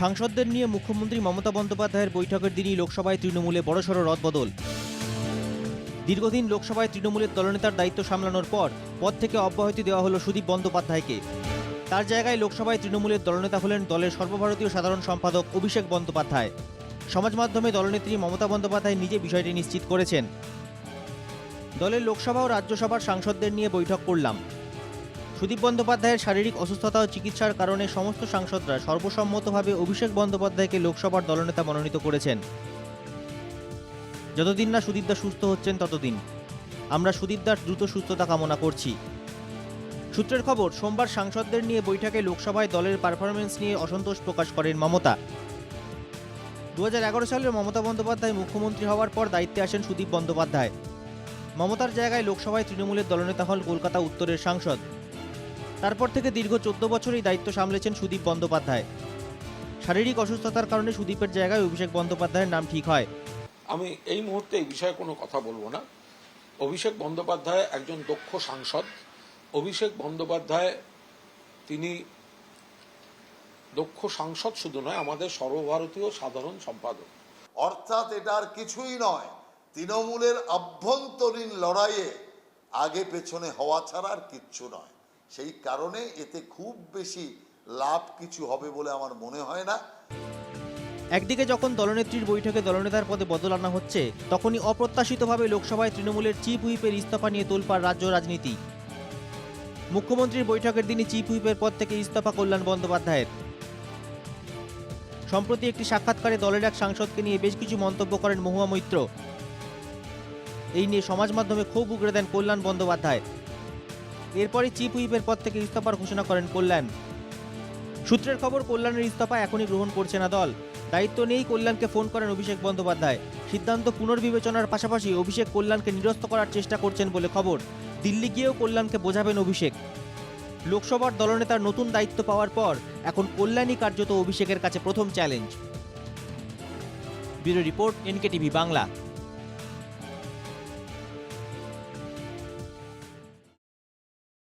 সাংসদদের নিয়ে মুখ্যমন্ত্রী মমতা বন্দ্যোপাধ্যায়ের বৈঠকের দিনই লোকসভায় তৃণমূলে বড়সড় রদবদল। দীর্ঘদিন লোকসভায় তৃণমূলের দলনেতার দায়িত্ব সামলানোর পর পদ থেকে অব্যাহতি দেওয়া হলো সুদীপ বন্দ্যোপাধ্যায়কে। তার জায়গায় লোকসভায় তৃণমূলের দলনেতা হলেন দলের সর্বভারতীয় সাধারণ সম্পাদক অভিষেক বন্দ্যোপাধ্যায়। সমাজ মাধ্যমে দলনেত্রী মমতা বন্দ্যোপাধ্যায় নিজে বিষয়টি নিশ্চিত করেছেন। দলের লোকসভা ও রাজ্যসভার সাংসদদের নিয়ে বৈঠক করলাম। সুদীপ বন্দ্যোপাধ্যায়ের শারীরিক অসুস্থতা ও চিকিৎসার কারণে সমস্ত সাংসদরা সর্বসম্মতভাবে অভিষেক বন্দ্যোপাধ্যায়কে লোকসভার দলনেতা মনোনীত করেছেন। যতদিন না সুদীপদা সুস্থ হচ্ছেন, ততদিন। আমরা সুদীপদার দ্রুত সুস্থতা কামনা করছি। সূত্রের খবর, সোমবার সাংসদদের নিয়ে বৈঠকে লোকসভায় দলের পারফরমেন্স নিয়ে অসন্তোষ প্রকাশ করেন মমতা। দু সালে মমতা বন্দ্যোপাধ্যায় মুখ্যমন্ত্রী হওয়ার পর দায়িত্বে আসেন সুদীপ বন্দ্যোপাধ্যায়। মমতার জায়গায় লোকসভায় তৃণমূলের দলনেতা হল কলকাতা উত্তরের সাংসদ। তারপর থেকে দীর্ঘ চোদ্দ বছরই দায়িত্ব সামলেছেন সুদীপ বন্দ্যোপাধ্যায়। শারীরিক অসুস্থতার কারণে সুদীপের জায়গায় অভিষেক বন্দ্যোপাধ্যায়ের নাম ঠিক হয়। আমি এই মুহূর্তে এই বিষয়ে কোনো কথা বলব না। অভিষেক বন্দ্যোপাধ্যায় একজন দক্ষ সাংসদ। অভিষেক বন্দ্যোপাধ্যায় তিনি দক্ষ সাংসদ শুধু নয় আমাদের সর্বভারতীয় সাধারণ সম্পাদক। অর্থাৎ এটা আর কিছুই নয় তৃণমূলের আভ্যন্তরীণ লড়াইয়ে আগে পেছনে হওয়া ছাড়া আর কিচ্ছু নয়। সেই কারণে এতে খুব বেশি লাভ কিছু হবে বলে আমার মনে হয় না। একদিকে যখন দলনেত্রীর বৈঠকে দলনেতার পদে বদল আনা হচ্ছে, তখনই অপ্রত্যাশিতভাবে লোকসভায় তৃণমূলের চিফ হুইপের ইস্তফা নিয়ে তোলপাড় রাজ্য রাজনীতি। মুখ্যমন্ত্রীর বৈঠকের দিনই চিফ হুইপের পদ থেকে ইস্তফা কল্যাণ বন্দ্যোপাধ্যায়ের। সম্প্রতি একটি সাক্ষাৎকারে দলের এক সাংসদকে নিয়ে বেশ কিছু মন্তব্য করেন মহুয়া মৈত্র। এই নিয়ে সমাজ মাধ্যমে ক্ষোভ উগড়ে দেন কল্যাণ বন্দ্যোপাধ্যায়। এরপরই চিফ হুইপের পদ থেকে ইস্তফার ঘোষণা করেন কল্যাণ। সূত্রের খবর, কল্যাণের ইস্তফা এখনই গ্রহণ করছে না দল। দায়িত্ব নিয়েই কল্যাণকে ফোন করেন অভিষেক বন্দ্যোপাধ্যায়। সিদ্ধান্ত পুনর্বিবেচনার পাশাপাশি অভিষেক কল্যাণকে নিরস্ত করার চেষ্টা করছেন বলে খবর। দিল্লি গিয়েও কল্যাণকে বোঝাবেন অভিষেক। লোকসভার দলনেতার নতুন দায়িত্ব পাওয়ার পর এখন কল্যাণী কার্যত অভিষেকের কাছে প্রথম challenge. Bureau report NK TV Bangla.